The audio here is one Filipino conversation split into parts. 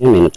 Yun, may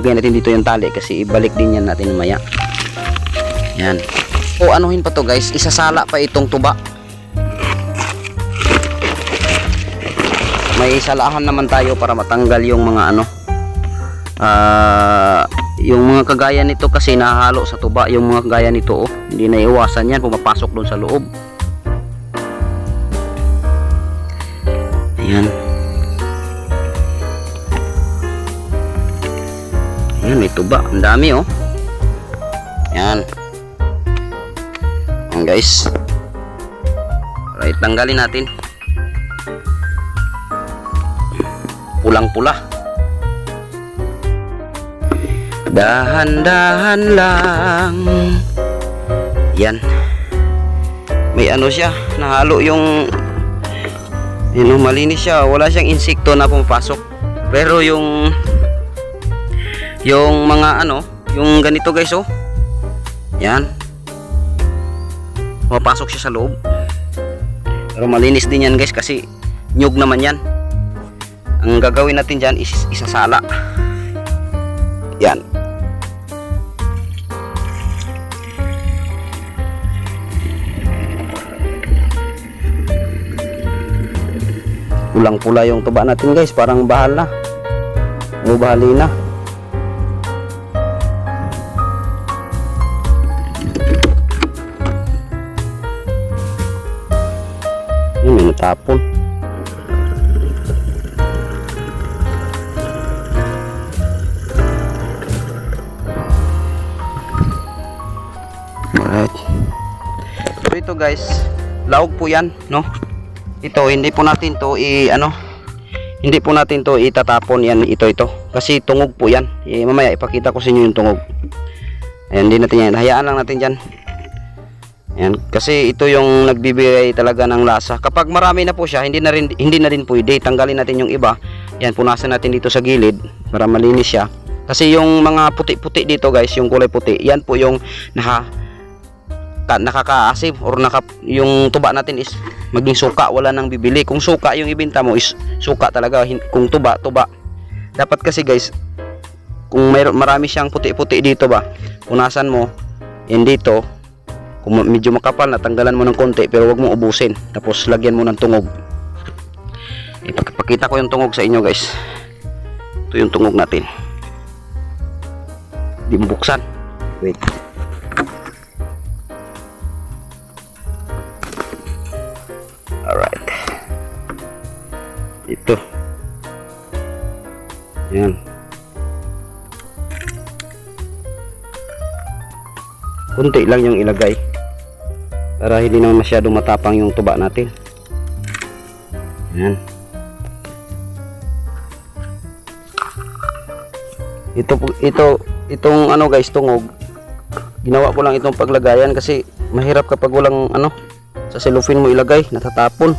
lagyan natin dito yung tali kasi ibalik din yan natin maya yan. O anuhin pa to guys. Isasala pa itong tuba. May salahan naman tayo para matanggal yung mga ano. Ah yung mga kagaya nito kasi nahalo sa tuba. Yung mga kagaya nito oh hindi na iwasan yan pumapasok doon sa loob. Ayan ayan may tuba. Ang dami oh. Ayan. Ayan guys. Right tanggalin natin. Pulang pula dahan-dahan lang. Yan may ano siya nahalo yung yun, oh, malinis siya. Wala siyang insekto na pumapasok. Pero yung yung mga ano yung ganito guys oh. Yan. Pumapasok siya sa loob. Pero malinis din yan guys kasi nyug naman yan. Ang gagawin natin dyan is isasala. Yan. Pulang pula yung tuba natin guys. Parang bahal na o bahali na tapon Alright. So ito guys, laog po 'yan, no? Ito hindi po natin 'to i ano, hindi po natin 'to itatapon 'yan ito ito kasi tungog po 'yan. Eh, mamaya ipakita ko sa inyo yung tungog. Ayan, hindi natin yan. Hayaan lang natin diyan. Ayan, kasi ito yung nagbibigay talaga ng lasa. Kapag marami na po siya, hindi na rin hindi na rin pwede. Tanggalin natin yung iba. Yan, punasan natin dito sa gilid para malinis siya. Kasi yung mga puti-puti dito guys, yung kulay puti, yan po yung naka ka, nakakaasim or naka, yung tuba natin is maging suka, wala nang bibili. Kung suka yung ibenta mo is suka talaga. Kung tuba, tuba. Dapat kasi guys, kung mayroon marami siyang puti-puti dito ba, punasan mo yan dito. Kung medyo makapal, natanggalan mo ng konti pero wag mo ubusin. Tapos lagyan mo ng tungog. Ipakita ko yung tungog sa inyo guys. Ito yung tungog natin. Di buksan. Wait. Alright. Ito. Yan. Kunti lang yung ilagay. Para hindi naman masyadong matapang yung tuba natin. Yan. Ito ito itong ano guys tungog. Ginawa ko lang itong paglagayan kasi mahirap kapag walang ano sa cellophane mo ilagay, natatapon.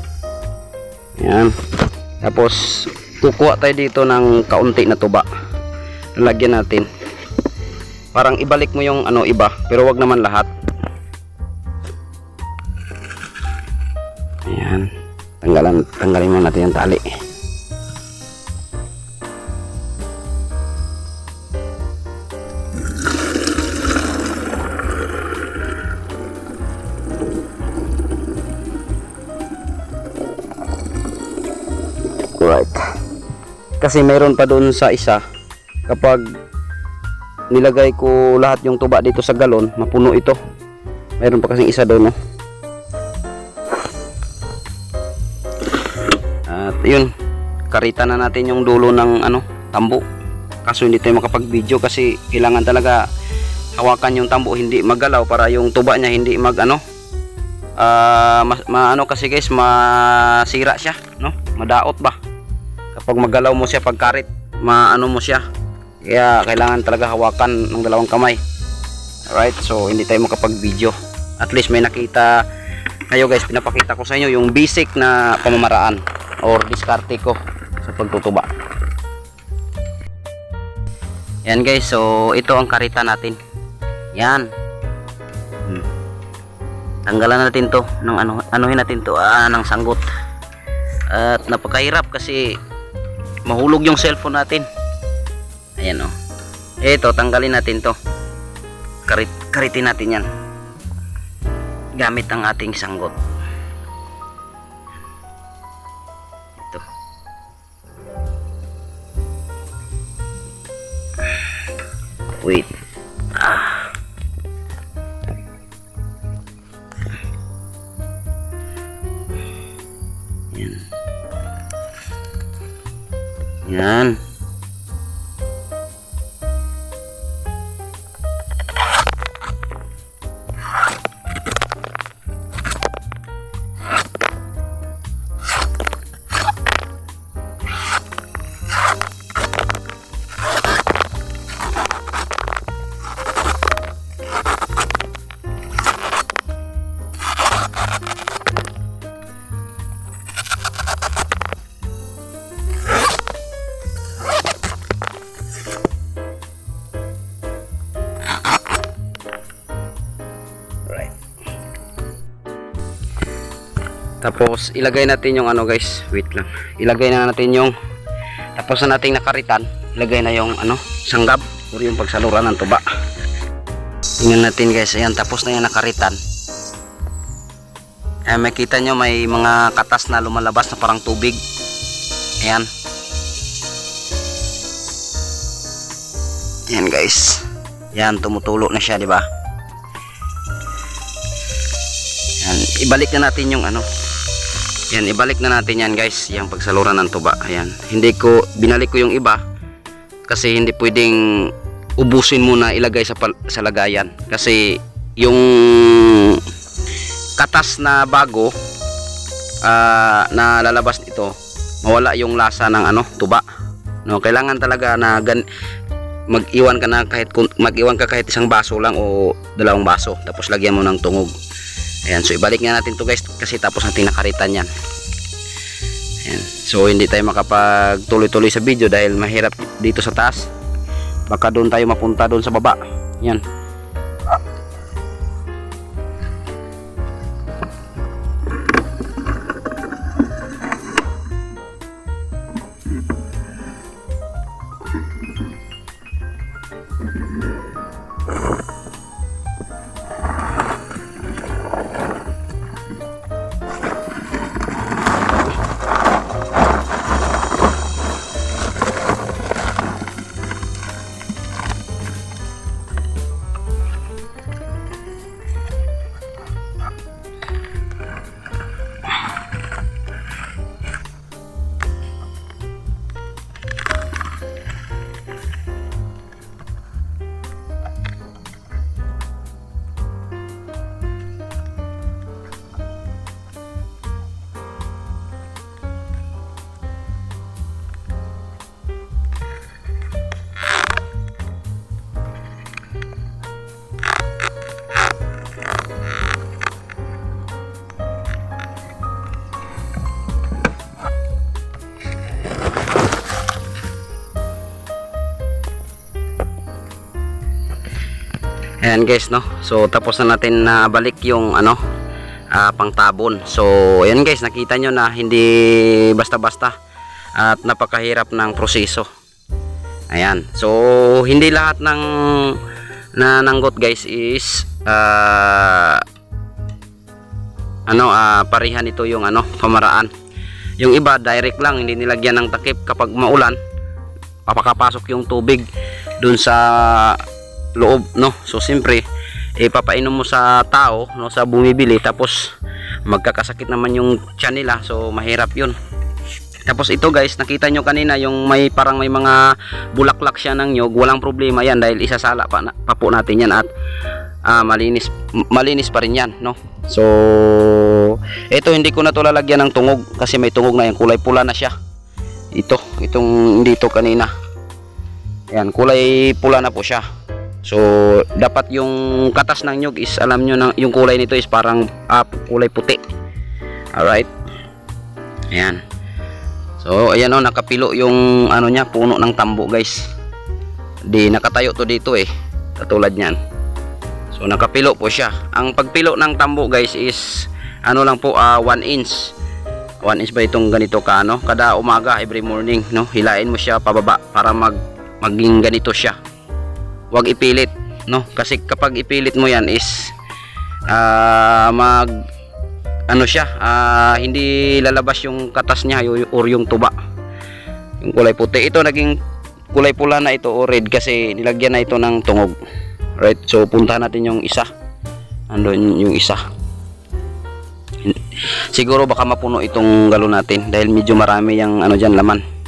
Yan. Tapos kukuha tayo dito ng kaunti na tuba. Lalagyan natin. Parang ibalik mo yung ano iba, pero wag naman lahat. Ayan. Tanggalan, tanggalin mo natin yung tali. Right. Kasi mayroon pa doon sa isa kapag nilagay ko lahat yung tuba dito sa galon, mapuno ito. Mayroon pa kasing isa doon, no? Yun, karita na natin yung dulo ng ano, tambo. Kaso hindi tayo makapag-video kasi kailangan talaga hawakan yung tambo hindi magalaw para yung tuba niya hindi mag ano ah ma, ma- kasi guys masira siya no? Madaot ba? Kapag magalaw mo siya pagkarit maano mo siya. Kaya kailangan talaga hawakan ng dalawang kamay. Alright so hindi tayo makapag video at least may nakita kayo guys pinapakita ko sa inyo yung basic na pamamaraan or diskarte ko sa pagtutuba yan guys so ito ang karita natin yan Hmm. tanggalan natin to ng ano anuhin natin to ah, ng sanggot at napakahirap kasi mahulog yung cellphone natin ayan oh Ito, tanggalin natin to. Karit, karitin natin yan. Gamit ang ating sanggot. Wait. Tapos ilagay natin yung ano guys, wait lang. Ilagay na natin yung tapos na nating nakaritan, ilagay na yung ano, sanggab o yung pagsaluran ng tuba. Tingnan natin guys, ayan tapos na yung nakaritan. Eh, makita nyo may mga katas na lumalabas na parang tubig. Ayan. Ayan guys. Yan, tumutulo na siya, di ba? Yan, ibalik na natin yung ano. Yan, ibalik na natin yan guys, yung pagsaluran ng tuba. Ayan. Hindi ko binalik ko yung iba kasi hindi pwedeng ubusin muna ilagay sa sa lagayan kasi yung katas na bago ah, na lalabas nito mawala yung lasa ng ano tuba no kailangan talaga na gan mag-iwan ka na kahit mag-iwan ka kahit isang baso lang o dalawang baso tapos lagyan mo ng tungog ayan so ibalik nga natin to guys kasi tapos natin nakaritan yan ayan so hindi tayo makapag tuloy-tuloy sa video dahil mahirap dito sa taas. Baka doon tayo mapunta doon sa baba. Yan Ayan guys no. So tapos na natin na balik yung ano ah, pangtabon. So ayan guys nakita nyo na hindi basta-basta at napakahirap ng proseso. Ayan. So hindi lahat ng nananggot guys is ah, ano ah, parihan ito yung ano pamaraan. Yung iba direct lang hindi nilagyan ng takip kapag maulan papakapasok yung tubig dun sa loob no? So siyempre ipapainom mo sa tao no? Sa bumibili tapos magkakasakit naman yung tiyan nila so mahirap yun. Tapos ito guys nakita nyo kanina yung may parang may mga bulaklak siya ng nyog walang problema yan dahil isasala pa, na, pa po natin yan at ah, malinis malinis pa rin yan no? So ito hindi ko na to lalagyan ng tungog kasi may tungog na yan kulay pula na siya. Ito itong dito kanina. Yan kulay pula na po siya So, dapat yung katas ng nyug is alam nyo na yung kulay nito is parang ah, kulay puti. Alright. Ayan. So, ayan o, nakapilo yung ano niya, puno ng tambo guys. Di nakatayo to dito eh. Katulad niyan. So, nakapilo po siya. Ang pagpilo ng tambo guys is ano lang po, 1 inch. 1 inch ba itong ganito ka, no? Kada umaga, every morning, no? Hilain mo siya pababa para mag maging ganito siya. Wag ipilit no? Kasi kapag ipilit mo yan is ah, mag ano siya ah, hindi lalabas yung katas niya or yung tuba. Yung kulay puti. Ito naging kulay pula na ito o red kasi nilagyan na ito ng tungog. Right? So puntahan natin yung isa. Andun yung isa. Siguro baka mapuno itong galon natin dahil medyo marami yung ano dyan laman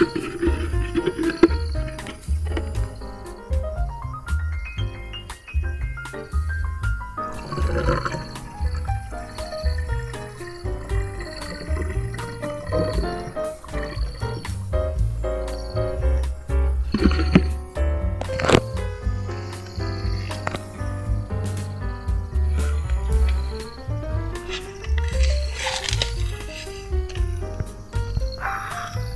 Yeah.